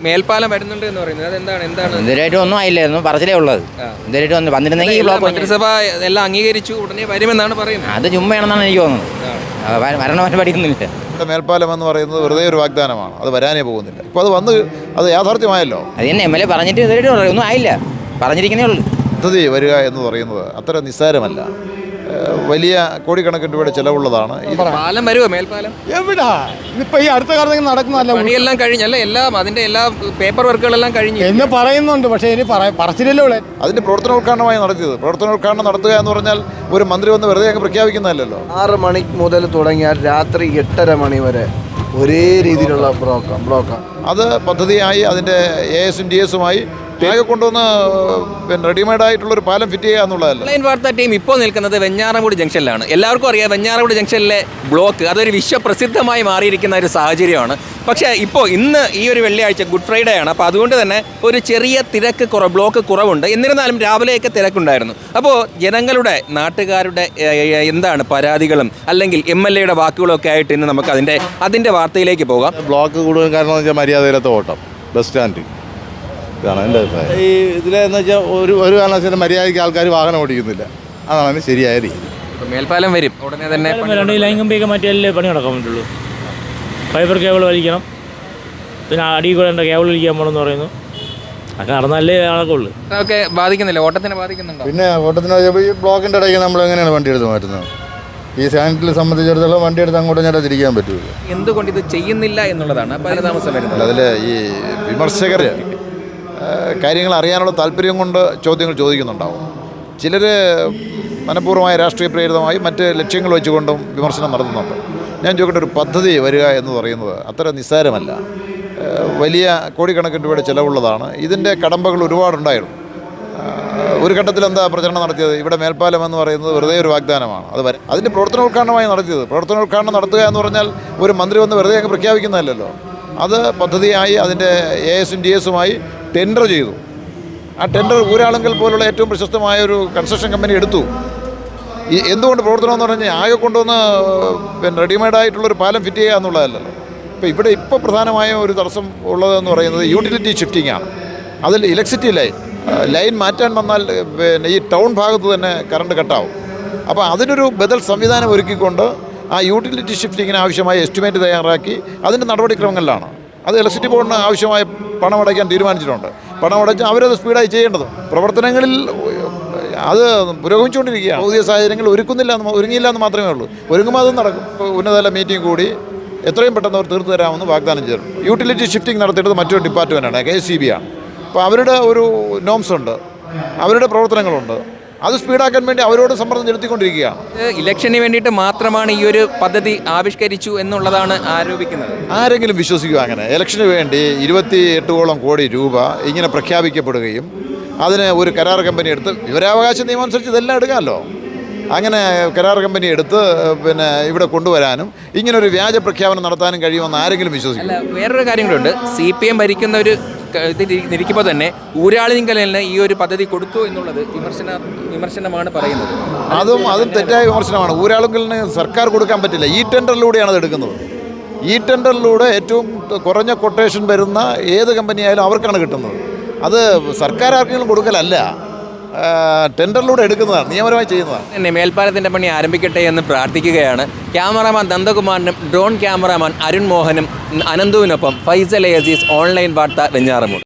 മേൽപ്പാലം വരുന്നുണ്ട് എന്ന് പറയുന്നത്. അതെന്താണ്? എന്താണ്? ഇതുവരെയായിട്ടും ഒന്നും ആയില്ലായിരുന്നു. പറച്ചിലേ ഉള്ളത്. ഇതുവരെയായിട്ടും ഒന്നും വന്നിരുന്നെങ്കിൽ ഈ ബ്ലോക്ക് മന്ത്രിസഭ എല്ലാം അംഗീകരിച്ചു. ഉടനെ വരുമെന്നാണ് പറയുന്നത്. അത് ചുമ്മയാണെന്നാണ് എനിക്ക് തോന്നുന്നത്. ആ, വര- വരണ പരിപാടിയൊന്നുമില്ല ഇവിടെ മേൽപ്പാലം എന്ന് പറയുന്നത് വെറുതെ ഒരു വാഗ്ദാനമാണ്. അത് വരാനേ പോകുന്നില്ല. ഇപ്പോൾ അത് വന്ന് അത് യാഥാർത്ഥ്യമായല്ലോ? അത് തന്നെ എം എൽ എ പറഞ്ഞിട്ട് ഇതുവരെയായിട്ടും ഒന്നും ആയില്ല. പറഞ്ഞിരിക്കുന്നേ ഉള്ളൂ. പദ്ധതി വരിക എന്ന് പറയുന്നത് അത്ര നിസ്സാരമല്ല. വലിയ കോടിക്കണക്കിന് രൂപയുടെ ചിലവുള്ളതാണ്. പാലം വരുമോ മേൽപ്പാലം? എവിടാ? ഇതിപ്പോ ഈ അടുത്ത കാലത്ത് നടക്കുന്നതല്ല പണിയെല്ലാം കഴിഞ്ഞല്ല? എല്ലാം അതിന്റെ എല്ലാ പേപ്പർ വർക്കുകളെല്ലാം കഴിഞ്ഞു. എന്ന് പറയുന്നുണ്ട് പക്ഷേ ഇനി പറ- പറച്ചില്ലല്ലോ അതിന്റെ പ്രവർത്തനോദ്ഘാടനമായി നടത്തിയത്. പ്രവർത്തനോദ്ഘാടനം നടത്തുക എന്ന് പറഞ്ഞാൽ ഒരു മന്ത്രി വന്ന് വെറുതെ അങ്ങ് പ്രഖ്യാപിക്കുന്നതല്ലോ ആറ് മണി മുതൽ തുടങ്ങിയാൽ രാത്രി എട്ടര മണി വരെ ഒരേ രീതിയിലുള്ള ബ്ലോക്ക്. ബ്ലോക്കാണ് അത് പദ്ധതിയായി അതിന്റെ എ എസും ഡി എസുമായി ആകെ കൊണ്ടുവന്ന് പിന്നെ റെഡിമെയ്ഡ് ആയിട്ടുള്ള ഒരു പാലം ഫിറ്റ് ചെയ്യുക എന്നുള്ളതല്ല. ഓൺലൈൻ വാർത്താ ടീം ഇപ്പോൾ നിൽക്കുന്നത് വെഞ്ഞാറമൂട് ജംഗ്ഷനിലാണ്. എല്ലാവർക്കും അറിയാം വെഞ്ഞാറമൂട് ജംഗ്ഷനിലെ ബ്ലോക്ക് അതൊരു വിശ്വപ്രസിദ്ധമായി മാറിയിരിക്കുന്ന ഒരു സാഹചര്യമാണ്. പക്ഷേ ഇപ്പോൾ ഇന്ന് ഈ ഒരു വെള്ളിയാഴ്ച ഗുഡ് ഫ്രൈഡേ ആണ്. അപ്പോൾ അതുകൊണ്ട് തന്നെ ഒരു ചെറിയ തിരക്ക് കുറവ് ബ്ലോക്ക് കുറവുണ്ട്. എന്നിരുന്നാലും രാവിലെയൊക്കെ തിരക്കുണ്ടായിരുന്നു. അപ്പോൾ ജനങ്ങളുടെ നാട്ടുകാരുടെ എന്താണ് പരാതികളും അല്ലെങ്കിൽ എം എൽ എയുടെ വാക്കുകളൊക്കെ ആയിട്ട് ഇന്ന് നമുക്ക് അതിന്റെ അതിന്റെ വാർത്തയിലേക്ക് പോകാം. ബ്ലോക്ക് കൂടുതൽ കാരണം മര്യാദയിലത്തെ ഓട്ടം ബസ് സ്റ്റാൻഡ് ഇതാണ് എന്റെ അഭിപ്രായം. ഈ ഇതിലെന്ന് വെച്ചാൽ ഒരു ഒരു കാരണവശാലും മര്യാദയ്ക്ക് ആൾക്കാർ വാഹനം ഓടിക്കുന്നില്ല. അതാണ് അതിന് ശരിയായ രീതി. മേൽപ്പാലം വരും. ഉടനെ തന്നെ പണി രണ്ട് ലൈൻ കമ്പിയൊക്കെ മാറ്റിയാലേ പണി നടക്കാൻ പറ്റുള്ളൂ. ഫൈബർ കേബിൾ വലിക്കണം. പിന്നെ അടി കൂടെ എന്റെ കേബിൾ വലിക്കാൻ പോകണമെന്ന് പറയുന്നു. അതൊക്കെ നടന്നാലേ ഒക്കെ ബാധിക്കുന്നില്ല? ഓട്ടത്തിനെ ബാധിക്കുന്നുണ്ടോ? പിന്നെ ഓട്ടത്തിന് ഈ ബ്ലോക്കിന്റെ ഇടയ്ക്ക് നമ്മൾ എങ്ങനെയാണ് വണ്ടി എടുത്ത് മാറ്റുന്നത്? ഈ സാനിറ്റിൽ സംബന്ധിച്ചിടത്തോളം വണ്ടി എടുത്ത് അങ്ങോട്ടും ഞാൻ തിരിക്കാൻ പറ്റുള്ളൂ എന്തുകൊണ്ട് ഇത് ചെയ്യുന്നില്ല എന്നുള്ളതാണ് അപ്പോൾ താമസം വരുന്നത്. അതിൽ ഈ വിമർശകർ കാര്യങ്ങൾ അറിയാനുള്ള താല്പര്യം കൊണ്ട് ചോദ്യങ്ങൾ ചോദിക്കുന്നുണ്ടാവും. ചിലർ മനഃപൂർവമായ രാഷ്ട്രീയ പ്രേരിതമായി മറ്റ് ലക്ഷ്യങ്ങൾ വെച്ചുകൊണ്ടും വിമർശനം നടത്തുന്നുണ്ട്. ഞാൻ ചോദിക്കട്ടെ ഒരു പദ്ധതി വരിക എന്ന് പറയുന്നത് അത്ര നിസ്സാരമല്ല. വലിയ കോടിക്കണക്കിന് രൂപയുടെ ചിലവുള്ളതാണ്. ഇതിന്റെ കടമ്പകൾ ഒരുപാടുണ്ടായിരുന്നു. ഒരു ഘട്ടത്തിൽ എന്താ പ്രചരണം നടത്തിയത്? ഇവിടെ മേൽപ്പാലം എന്ന് പറയുന്നത് വെറുതെ ഒരു വാഗ്ദാനമാണ്. അത് വരെ അതിന്റെ പ്രവർത്തനോദ്ഘാടനമായി നടത്തിയത്. പ്രവർത്തനോദ്ഘാടനം നടത്തുക എന്ന് പറഞ്ഞാൽ ഒരു മന്ത്രി വന്ന് വെറുതെ അങ്ങ് പ്രഖ്യാപിക്കുന്നതല്ലല്ലോ. അത് പദ്ധതിയായി അതിന്റെ എ എസും ഡി എസുമായി ടെൻഡർ ചെയ്തു. ആ ടെൻഡർ ഊരാളുങ്കൽ പോലുള്ള ഏറ്റവും പ്രശസ്തമായ ഒരു കൺസ്ട്രക്ഷൻ കമ്പനി എടുത്തു. എന്തുകൊണ്ട് പ്രവർത്തനമെന്ന് പറഞ്ഞാൽ ആകെ കൊണ്ടുവന്ന് പിന്നെ റെഡിമെയ്ഡ് ആയിട്ടുള്ള ഒരു പാലം ഫിറ്റ് ചെയ്യുക എന്നുള്ളതല്ലല്ലോ. ഇപ്പോൾ ഇവിടെ ഇപ്പോൾ പ്രധാനമായ ഒരു തടസ്സം ഉള്ളതെന്ന് പറയുന്നത് യൂട്ടിലിറ്റി ഷിഫ്റ്റിംഗ് ആണ്. അതിൽ ഇലക്ട്രിസിറ്റി ലൈൻ ലൈൻ മാറ്റാൻ വന്നാൽ പിന്നെ ഈ ടൗൺ ഭാഗത്ത് തന്നെ കറണ്ട് കട്ടാവും അപ്പോൾ അതിനൊരു ബദൽ സംവിധാനം ഒരുക്കിക്കൊണ്ട് ആ യൂട്ടിലിറ്റി ഷിഫ്റ്റിങ്ങിന് ആവശ്യമായ എസ്റ്റിമേറ്റ് തയ്യാറാക്കി അതിന്റെ നടപടിക്രമങ്ങളിലാണ്. അത് ഇലക്ട്രിസിറ്റി ബോർഡിന് ആവശ്യമായ പണം അടയ്ക്കാൻ തീരുമാനിച്ചിട്ടുണ്ട്. പണം അടച്ച് അവരത് സ്പീഡായി ചെയ്യേണ്ടത്. പ്രവർത്തനങ്ങളിൽ അത് പുരോഗമിച്ചുകൊണ്ടിരിക്കുകയാണ്. പുതിയ സാഹചര്യങ്ങൾ ഒരുക്കുന്നില്ല എന്ന് ഒരുങ്ങിയില്ല എന്ന് മാത്രമേ ഉള്ളൂ. ഒരുങ്ങുമ്പോൾ അത് നടക്കും. ഉന്നതതല മീറ്റിംഗ് കൂടി എത്രയും പെട്ടെന്ന് അവർ തീർത്തു തരാമെന്ന് വാഗ്ദാനം ചെയ്തു യൂട്ടിലിറ്റി ഷിഫ്റ്റിംഗ് നടത്തിയിട്ട് മറ്റൊരു ഡിപ്പാർട്ട്മെന്റാണ് കെ സി ബി ആണ്. അപ്പോൾ അവരുടെ ഒരു നോംസ് ഉണ്ട്. അവരുടെ പ്രവർത്തനങ്ങളുണ്ട്. അത് സ്പീഡാക്കാൻ വേണ്ടി അവരോട് സമ്മർദ്ദം ചെലുത്തിക്കൊണ്ടിരിക്കുകയാണ്. ഇലക്ഷന് വേണ്ടിയിട്ട് മാത്രമാണ് ഈ ഒരു പദ്ധതി ആവിഷ്കരിച്ചു എന്നുള്ളതാണ് ആരോപിക്കുന്നത്. ആരെങ്കിലും വിശ്വസിക്കുക അങ്ങനെ? ഇലക്ഷന് വേണ്ടി ഇരുപത്തി എട്ടോളം കോടി രൂപ ഇങ്ങനെ പ്രഖ്യാപിക്കപ്പെടുകയും അതിന് ഒരു കരാർ കമ്പനി എടുത്ത് വിവരാവകാശ നിയമം അനുസരിച്ച് ഇതെല്ലാം എടുക്കാമല്ലോ. അങ്ങനെ കരാർ കമ്പനി എടുത്ത് പിന്നെ ഇവിടെ കൊണ്ടുവരാനും ഇങ്ങനൊരു വ്യാജ പ്രഖ്യാപനം നടത്താനും കഴിയുമെന്ന് ആരെങ്കിലും വിശ്വസിക്കും വേറൊരു കാര്യം കൂടെ ഉണ്ട് സി പി എം ഭരിക്കുന്ന ഒരു ഇത് ഇരിക്കുമ്പോൾ തന്നെ ഊരാളിങ്കലിന് ഈ ഒരു പദ്ധതി കൊടുത്തു എന്നുള്ളത് വിമർശന വിമർശനമാണ് പറയുന്നത്. അതും അതും തെറ്റായ വിമർശനമാണ്. ഊരാളിങ്കലിന് സർക്കാർ കൊടുക്കാൻ പറ്റില്ല. ഈ ടെൻഡറിലൂടെയാണ് അത് എടുക്കുന്നത് ഈ ടെൻഡറിലൂടെ ഏറ്റവും കുറഞ്ഞ കൊട്ടേഷൻ വരുന്ന ഏത് കമ്പനിയായാലും അവർക്കാണ് കിട്ടുന്നത്. അത് സർക്കാർ ആർക്കെങ്കിലും കൊടുക്കലല്ല. ടെൻഡറിലൂടെ എടുക്കുന്നതാണ് നിയമപരമായി ചെയ്യുന്നതാണ്. തന്നെ മേൽപ്പാലത്തിന്റെ പണി ആരംഭിക്കട്ടെ എന്ന് പ്രാർത്ഥിക്കുകയാണ്. ക്യാമറാമാൻ നന്ദകുമാറിനും ഡ്രോൺ ക്യാമറാമാൻ അരുൺ മോഹനും അനന്തുവിനൊപ്പം ഫൈസൽ അസീസ് ഓൺലൈൻ വാർത്ത വെഞ്ഞാറമൂട്.